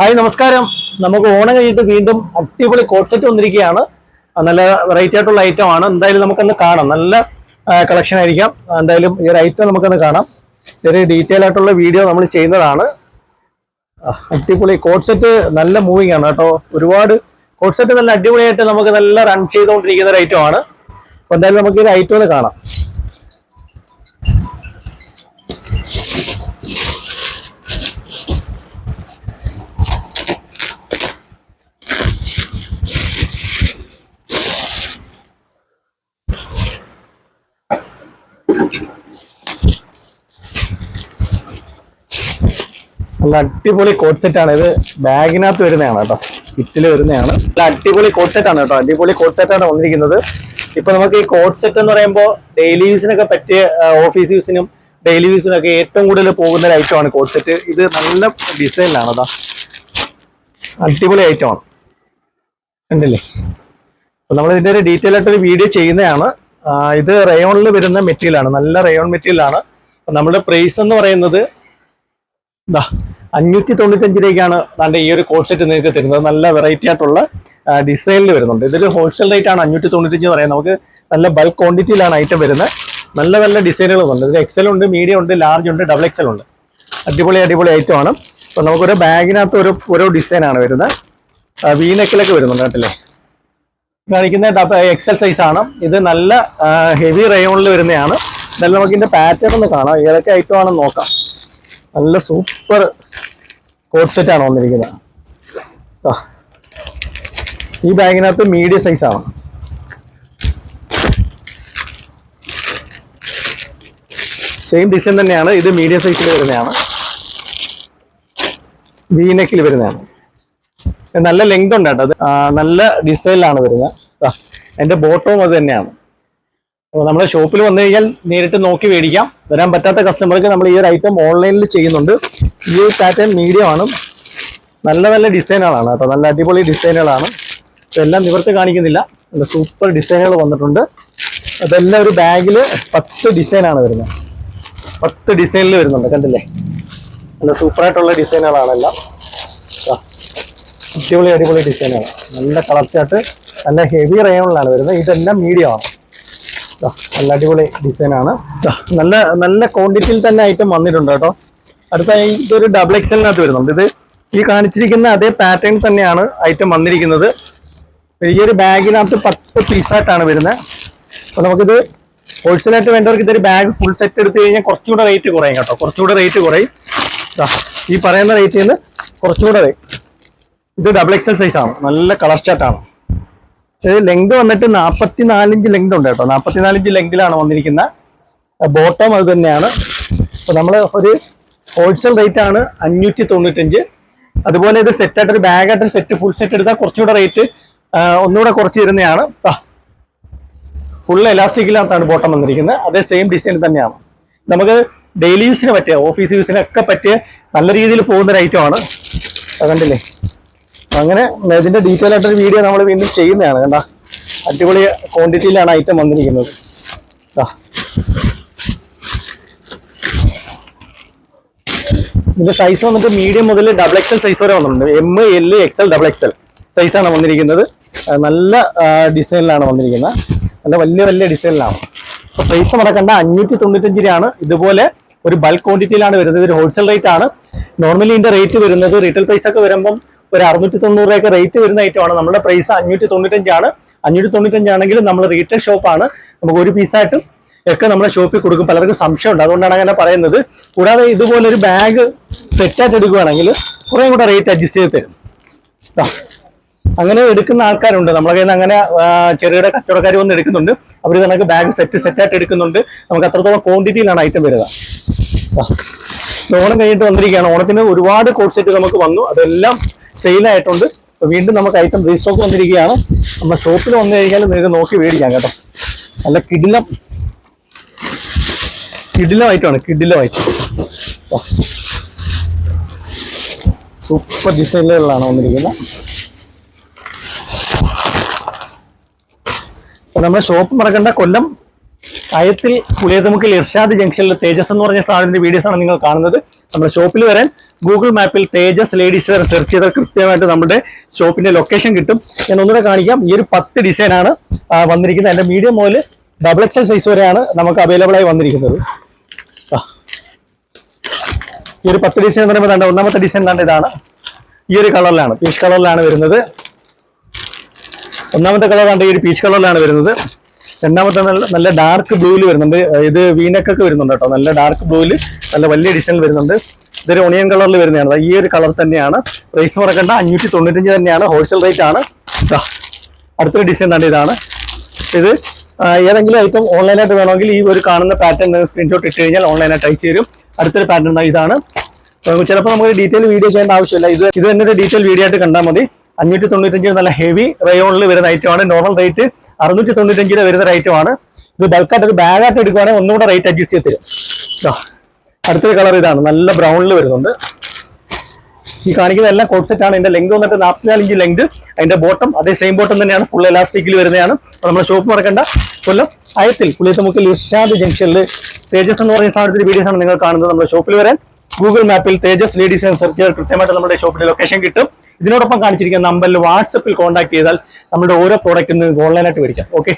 Hi നമസ്കാരം. നമുക്ക് ഓണം കഴിഞ്ഞിട്ട് വീണ്ടും അടിപൊളി കോട്ട് സെറ്റ് വന്നിരിക്കുകയാണ് നല്ല വെറൈറ്റി ആയിട്ടുള്ള ഐറ്റം ആണ്. എന്തായാലും നമുക്കൊന്ന് കാണാം. നല്ല കളക്ഷൻ ആയിരിക്കാം. എന്തായാലും ഈ ഒരു ഐറ്റം നമുക്കൊന്ന് കാണാം. ചെറിയ ഡീറ്റെയിൽ ആയിട്ടുള്ള വീഡിയോ നമ്മൾ ചെയ്യുന്നതാണ്. അടിപൊളി കോട്ട് സെറ്റ് നല്ല മൂവിങ് ആണ് കേട്ടോ. ഒരുപാട് കോട്ട് സെറ്റ് നല്ല അടിപൊളിയായിട്ട് നമുക്ക് നല്ല റൺ ചെയ്തുകൊണ്ടിരിക്കുന്ന ഒരു ഐറ്റം ആണ്. അപ്പോൾ എന്തായാലും നമുക്ക് ഈ ഐറ്റം ഒന്ന് കാണാം. നല്ല അടിപൊളി കോട്ട് സെറ്റ് ആണ്. ഇത് ബാഗിനകത്ത് വരുന്നതാണ് കേട്ടോ. കിറ്റിൽ വരുന്നതാണ്. നല്ല അടിപൊളി കോട്ട് സെറ്റ് ആണ് കേട്ടോ. അടിപൊളി കോട്ട് സെറ്റ് ആണ് വന്നിരിക്കുന്നത്. ഇപ്പൊ നമുക്ക് ഈ കോട്ട് സെറ്റ് എന്ന് പറയുമ്പോൾ ഡെയിലി യൂസിനൊക്കെ പറ്റിയ ഓഫീസ് യൂസിനും ഡെയിലി യൂസിനൊക്കെ ഏറ്റവും കൂടുതൽ പോകുന്ന ഒരു ഐറ്റം ആണ് കോട്ട് സെറ്റ് ഇത് നല്ല ഡിസൈനിലാണ് അതാ അടിപൊളി ഐറ്റം ആണ്. കണ്ടില്ലേ? അപ്പൊ നമ്മൾ ഇതിന്റെ ഒരു ഡീറ്റെയിൽ ആയിട്ട് ഒരു വീഡിയോ ചെയ്യുന്നതാണ്. ഇത് റയോണിൽ വരുന്ന മെറ്റീരിയലാണ്. നല്ല റയോൺ മെറ്റീരിയലാണ്. നമ്മുടെ പ്രൈസ് എന്ന് പറയുന്നത് അഞ്ഞൂറ്റി തൊണ്ണൂറ്റഞ്ച് രൂപയ്ക്കാണ് നമ്മുടെ ഈ ഒരു കോട്ട് സെറ്റ് നിങ്ങൾക്ക് തരുന്നത്. നല്ല വെറൈറ്റി ആയിട്ടുള്ള ഡിസൈനിൽ വരുന്നുണ്ട്. ഇതൊരു ഹോൾസെയിൽ റേറ്റ് ആണ് അഞ്ഞൂറ്റി തൊണ്ണൂറ്റഞ്ച് എന്ന് പറയാം നമുക്ക് നല്ല ബൾക്ക് ക്വാണ്ടിറ്റിയിലാണ് ഐറ്റം വരുന്നത്. നല്ല നല്ല ഡിസൈനുകളുണ്ട് ഇതിൽ എക്സൽ ഉണ്ട് മീഡിയം ഉണ്ട് ലാർജ് ഉണ്ട് ഡബിൾ എക്സൽ ഉണ്ട്. അടിപൊളി അടിപൊളി ഐറ്റം ആണ്. അപ്പോൾ നമുക്കൊരു ബാഗിനകത്ത് ഒരു ഓരോ ഡിസൈനാണ് വരുന്നത്. വീനക്കിലൊക്കെ വരുന്നുണ്ട് കേട്ടില്ലേ? കാണിക്കുന്ന എക്സൽ സൈസ് ആണ്. ഇത് നല്ല ഹെവി റയോണിൽ വരുന്നതാണ് എന്തായാലും നമുക്ക് ഇതിന്റെ പാറ്റേൺ ഒന്ന് കാണാം. ഏതൊക്കെ ഐറ്റം ആണെന്ന് നോക്കാം. നല്ല സൂപ്പർ കോട്ട് സെറ്റ് ആണ് വന്നിരിക്കുന്നത്. ഈ ബാഗിനകത്ത് മീഡിയം സൈസ് ആണ്. സെയിം ഡിസൈൻ തന്നെയാണ്. ഇത് മീഡിയം സൈസിൽ വരുന്നതാണ്. വീനക്കിൽ വരുന്നതാണ്. നല്ല ലെങ്ത് ഉണ്ട് കേട്ടോ അത്. നല്ല ഡിസൈനിലാണ് വരുന്നത്. എന്റെ ബോട്ടവും അത് തന്നെയാണ്. അപ്പോൾ നമ്മുടെ ഷോപ്പിൽ വന്നു കഴിഞ്ഞാൽ നേരിട്ട് നോക്കി മേടിക്കാം. വരാൻ പറ്റാത്ത കസ്റ്റമർക്ക് നമ്മൾ ഈ ഒരു ഐറ്റം ഓൺലൈനിൽ ചെയ്യുന്നുണ്ട്. ഈ ഒരു പാറ്റേൺ മീഡിയമാണ് നല്ല നല്ല ഡിസൈനുകളാണ് കേട്ടോ. നല്ല അടിപൊളി ഡിസൈനുകളാണ് എല്ലാം നിവർത്തി കാണിക്കുന്നില്ല. നല്ല സൂപ്പർ ഡിസൈനുകൾ വന്നിട്ടുണ്ട്. അതെല്ലാം ഒരു ബാഗിൽ പത്ത് ഡിസൈനാണ് വരുന്നത്. പത്ത് ഡിസൈനിൽ വരുന്നുണ്ട്. കണ്ടില്ലേ? നല്ല സൂപ്പറായിട്ടുള്ള ഡിസൈനുകളാണ് എല്ലാം. അടിപൊളി അടിപൊളി ഡിസൈനാണ് നല്ല കളർ നല്ല ഹെവി റയോണിലാണ് വരുന്നത്. ഇതെല്ലാം മീഡിയം ആണ്. നല്ല അടിപൊളി ഡിസൈനാണ് നല്ല നല്ല ക്വാണ്ടിറ്റിയിൽ തന്നെ ഐറ്റം വന്നിട്ടുണ്ട് കേട്ടോ. അടുത്ത ഇതൊരു ഡബിൾ എക്സലിനകത്ത് വരുന്നുണ്ട്. ഇത് ഈ കാണിച്ചിരിക്കുന്ന അതേ പാറ്റേൺ തന്നെയാണ് ഐറ്റം വന്നിരിക്കുന്നത്. ഈ ഒരു ബാഗിനകത്ത് പത്ത് പീസായിട്ടാണ് വരുന്നത്. അപ്പൊ നമുക്കിത് ഹോൾസെയിലായിട്ട് വേണ്ടവർക്ക് ഇതൊരു ബാഗ് ഫുൾ സെറ്റ് എടുത്തു കഴിഞ്ഞാൽ കുറച്ചുകൂടെ റേറ്റ് കുറയും കേട്ടോ. കുറച്ചുകൂടെ റേറ്റ് കുറയും. ഈ പറയുന്ന റേറ്റിൽ നിന്ന് കുറച്ചുകൂടെ. ഇത് ഡബിൾ എക്സൽ സൈസ് ആണ്. നല്ല കളർ ചാർട്ടാണ് ഇത് ലെങ്ത് വന്നിട്ട് നാൽപ്പത്തി നാലിഞ്ച് ലെങ്ത് ഉണ്ട് കേട്ടോ. നാൽപ്പത്തി നാലിഞ്ച് ലെങ്തിലാണ് വന്നിരിക്കുന്ന ബോട്ടം അത് തന്നെയാണ്. അപ്പൊ നമ്മൾ ഒരു ഹോൾസെയിൽ റേറ്റ് ആണ് അഞ്ഞൂറ്റി തൊണ്ണൂറ്റഞ്ച് അതുപോലെ ഇത് സെറ്റ് ആയിട്ട് ഒരു ബാഗ് ആയിട്ട് സെറ്റ് ഫുൾ സെറ്റ് എടുത്താൽ കുറച്ചുകൂടെ റേറ്റ് ഒന്നുകൂടെ കുറച്ച് തരുന്നതാണ് ഫുൾ എലാസ്റ്റിക്കിനകത്താണ് ബോട്ടം വന്നിരിക്കുന്നത്. അതേ സെയിം ഡിസൈൻ തന്നെയാണ്. നമുക്ക് ഡെയിലി യൂസിന് പറ്റിയ ഓഫീസ് യൂസിനൊക്കെ പറ്റിയ നല്ല രീതിയിൽ പോകുന്ന ഒരു ഐറ്റം ആണ്. അത് കണ്ടില്ലേ? അങ്ങനെ ഇതിന്റെ ഡീറ്റെയിൽ ആയിട്ടൊരു വീഡിയോ നമ്മൾ വീണ്ടും ചെയ്യുന്നതാണ് കണ്ട? അടിപൊളി ക്വാണ്ടിറ്റിയിലാണ് ഐറ്റം വന്നിരിക്കുന്നത്. ദാ. ഇതിന്റെ സൈസ് വന്നിട്ട് മീഡിയം മുതൽ ഡബിൾ എക്സൽ സൈസ് വരെ വന്നിട്ടുണ്ട്. M L XL double XL സൈസാണ് വന്നിരിക്കുന്നത്. നല്ല ഡിസൈനിലാണ് വന്നിരിക്കുന്നത്. നല്ല വലിയ വലിയ ഡിസൈനിലാണ് അപ്പൊ പ്രൈസ് മറക്കണ്ട അഞ്ഞൂറ്റി തൊണ്ണൂറ്റഞ്ച് രൂപയാണ്. ഇതുപോലെ ഒരു ബൾക്ക് ക്വാണ്ടിറ്റിയിലാണ് വരുന്നത്. ഒരു ഹോൾസെയിൽ റേറ്റ് ആണ്. നോർമലി ഇതിന്റെ റേറ്റ് വരുന്നത് റീറ്റെയിൽ പ്രൈസ് ഒക്കെ വരുമ്പം ഒരു അറുന്നൂറ്റി തൊണ്ണൂറ് രൂപയൊക്കെ റേറ്റ് വരുന്ന ഐറ്റമാണ് നമ്മുടെ പ്രൈസ് അഞ്ഞൂറ്റി തൊണ്ണൂറ്റഞ്ചാണ് അഞ്ഞൂറ്റി തൊണ്ണൂറ്റഞ്ചാണെങ്കിലും നമ്മൾ റീറ്റെയിൽ ഷോപ്പാണ് നമുക്ക് ഒരു പീസായിട്ടും ഒക്കെ നമ്മുടെ ഷോപ്പിൽ കൊടുക്കും. പലർക്കും സംശയമുണ്ട്. അതുകൊണ്ടാണ് അങ്ങനെ പറയുന്നത്. കൂടാതെ ഇതുപോലൊരു ബാഗ് സെറ്റായിട്ട് എടുക്കുകയാണെങ്കിൽ കുറേ കൂടെ റേറ്റ് അഡ്ജസ്റ്റ് ചെയ്ത് തരും. അങ്ങനെ എടുക്കുന്ന ആൾക്കാരുണ്ട്. നമ്മളെ കയ്യിൽ നിന്ന് അങ്ങനെ ചെറുകിട കച്ചവടക്കാർ വന്ന് എടുക്കുന്നുണ്ട്. അവർ നമുക്ക് ബാഗ് സെറ്റ് സെറ്റായിട്ട് എടുക്കുന്നുണ്ട്. നമുക്ക് അത്രത്തോളം ക്വാണ്ടിറ്റിയിലാണ് ഐറ്റം വരിക. ഓണം കഴിഞ്ഞിട്ട് വന്നിരിക്കുകയാണ്. ഓണത്തിന് ഒരുപാട് കോഡ് സെറ്റ് നമുക്ക് വന്നു. അതെല്ലാം സെയിലായിട്ടുണ്ട്. വീണ്ടും നമുക്ക് ഐറ്റം റീസ്റ്റോക്ക് വന്നിരിക്കുകയാണ്. നമ്മൾ ഷോപ്പിൽ വന്നു കഴിഞ്ഞാൽ നിങ്ങൾക്ക് നോക്കി മേടിക്കാം കേട്ടോ. നല്ല കിടിലം കിടിലം ഐറ്റമാണ് കിടിലം ഐറ്റം സൂപ്പർ ഡിസൈനുകളിലാണ് വന്നിരിക്കുന്നത്. നമ്മുടെ ഷോപ്പ് മറക്കണ്ട കൊല്ലം കയത്തിൽ പുളിയതുമുക്കിൽ ഇർഷാദ് ജംഗ്ഷനിൽ തേജസ് എന്ന് പറഞ്ഞ സാധനത്തിന്റെ വീഡിയോസ് ആണ് നിങ്ങൾ കാണുന്നത്. നമ്മുടെ ഷോപ്പിൽ വരാൻ ഗൂഗിൾ മാപ്പിൽ തേജസ് ലേഡീസ് വെയർ സെർച്ച് ചെയ്താൽ കൃത്യമായിട്ട് നമ്മുടെ ഷോപ്പിന്റെ ലൊക്കേഷൻ കിട്ടും. ഞാൻ ഒന്നുകൂടെ കാണിക്കാം. ഈ ഒരു പത്ത് ഡിസൈൻ ആണ് വന്നിരിക്കുന്നത്. എന്റെ മീഡിയം മുതൽ ഡബിൾ എക്സൽ സൈസ് വരെയാണ് നമുക്ക് അവൈലബിൾ ആയി വന്നിരിക്കുന്നത്. ഈ ഒരു പത്ത് ഡിസൈൻ എന്ന് പറയുമ്പോൾ തന്നെ ഒന്നാമത്തെ ഡിസൈൻ തന്നെ ഇതാണ്. ഈ ഒരു കളറിലാണ് പീച്ച് കളറിലാണ് വരുന്നത്. ഒന്നാമത്തെ കളർ കണ്ട ഈ ഒരു പീച്ച് കളറിലാണ് വരുന്നത്. രണ്ടാമത്തെ നല്ല നല്ല ഡാർക്ക് ബ്ലൂവിൽ വരുന്നുണ്ട്. ഇത് വീനക്കൊക്കെ വരുന്നുണ്ട് കേട്ടോ. നല്ല ഡാർക്ക് ബ്ലൂവിൽ നല്ല വലിയ ഡിസൈൻ വരുന്നുണ്ട്. ഇതൊരു ഒണിയൻ കളറിൽ വരുന്നതാണ്. ഈ ഒരു കളർ തന്നെയാണ്. പ്രൈസ് മറക്കണ്ട. അഞ്ഞൂറ്റി തൊണ്ണൂറ്റഞ്ച് തന്നെയാണ്. ഹോൾസെയിൽ റേറ്റ് ആണ്. അടുത്തൊരു ഡിസൈൻ ആണ് ഇതാണ്. ഇത് ഏതെങ്കിലും ഐറ്റം ഓൺലൈനായിട്ട് വേണമെങ്കിൽ ഈ ഒരു കാണുന്ന പാറ്റേൺ സ്ക്രീൻഷോട്ട് ഇട്ട് കഴിഞ്ഞാൽ ഓൺലൈനായിട്ട് അയച്ചു തരും. അടുത്തൊരു പാറ്റേൺ ഇതാണ്. ചിലപ്പോൾ നമുക്ക് ഡീറ്റെയിൽ വീഡിയോ ചെയ്യേണ്ട ആവശ്യമില്ല. ഇത് ഇത് തന്നെ ഒരു ഡീറ്റെയിൽ വീഡിയോ ആയിട്ട് കണ്ടാൽ മതി. അഞ്ഞൂറ്റി തൊണ്ണൂറ്റഞ്ച് നല്ല ഹെവി റയോണിൽ വരുന്ന ഐറ്റമാണ് നോർമൽ റേറ്റ് അറുന്നൂറ്റി തൊണ്ണൂറ്റഞ്ചിന് വരുന്ന റേറ്റുമാണ് ഇത് ബൾക്കായിട്ട് ഒരു ബാഗായിട്ട് എടുക്കുവാണെങ്കിൽ ഒന്നുകൂടെ റേറ്റ് അഡ്ജസ്റ്റ് ചെയ്ത് തരും. അടുത്തൊരു കളർ ഇതാണ്. നല്ല ബ്രൗണിൽ വരുന്നുണ്ട്. ഈ കാണിക്കുന്ന എല്ലാം കോട്ട് സെറ്റ് ആണ്. ഇതിന്റെ ലെങ്ത് വന്നിട്ട് നാൽപ്പത്തിനാല് ഇഞ്ച് ലെങ്ത് അതിന്റെ ബോട്ടം അതേ സെയിം ബോട്ടം തന്നെയാണ്. ഫുൾ എലാസ്റ്റിക്കിൽ വരുന്നതാണ്. നമ്മുടെ ഷോപ്പ് മറക്കണ്ട. കൊല്ലം അയത്തിൽ പുളിയത്തുമുക്കിൽ ഇർഷാദ് ജംഗ്ഷനിൽ തേജസ് എന്ന് പറയുന്ന സ്ഥാനത്തിന്റെ വീഡിയോസ് ആണ് നിങ്ങൾ കാണുന്നത്. നമ്മുടെ ഷോപ്പിൽ വരാൻ ഗൂഗിൾ മാപ്പിൽ തേജസ് ലേഡീസ് എന്ന് സെർച്ച് ചെയ്താൽ കൃത്യമായിട്ട് നമ്മുടെ ഷോപ്പിന്റെ ലൊക്കേഷൻ കിട്ടും. ഇതിനോടൊപ്പം കാണിച്ചിരിക്കുന്ന നമ്പറിൽ വാട്സപ്പിൽ കോൺടാക്ട് ചെയ്താൽ നമ്മുടെ ഓരോ പ്രോഡക്റ്റിൽ നിന്ന് ഓൺലൈനായിട്ട് മേടിക്കാം. ഓക്കെ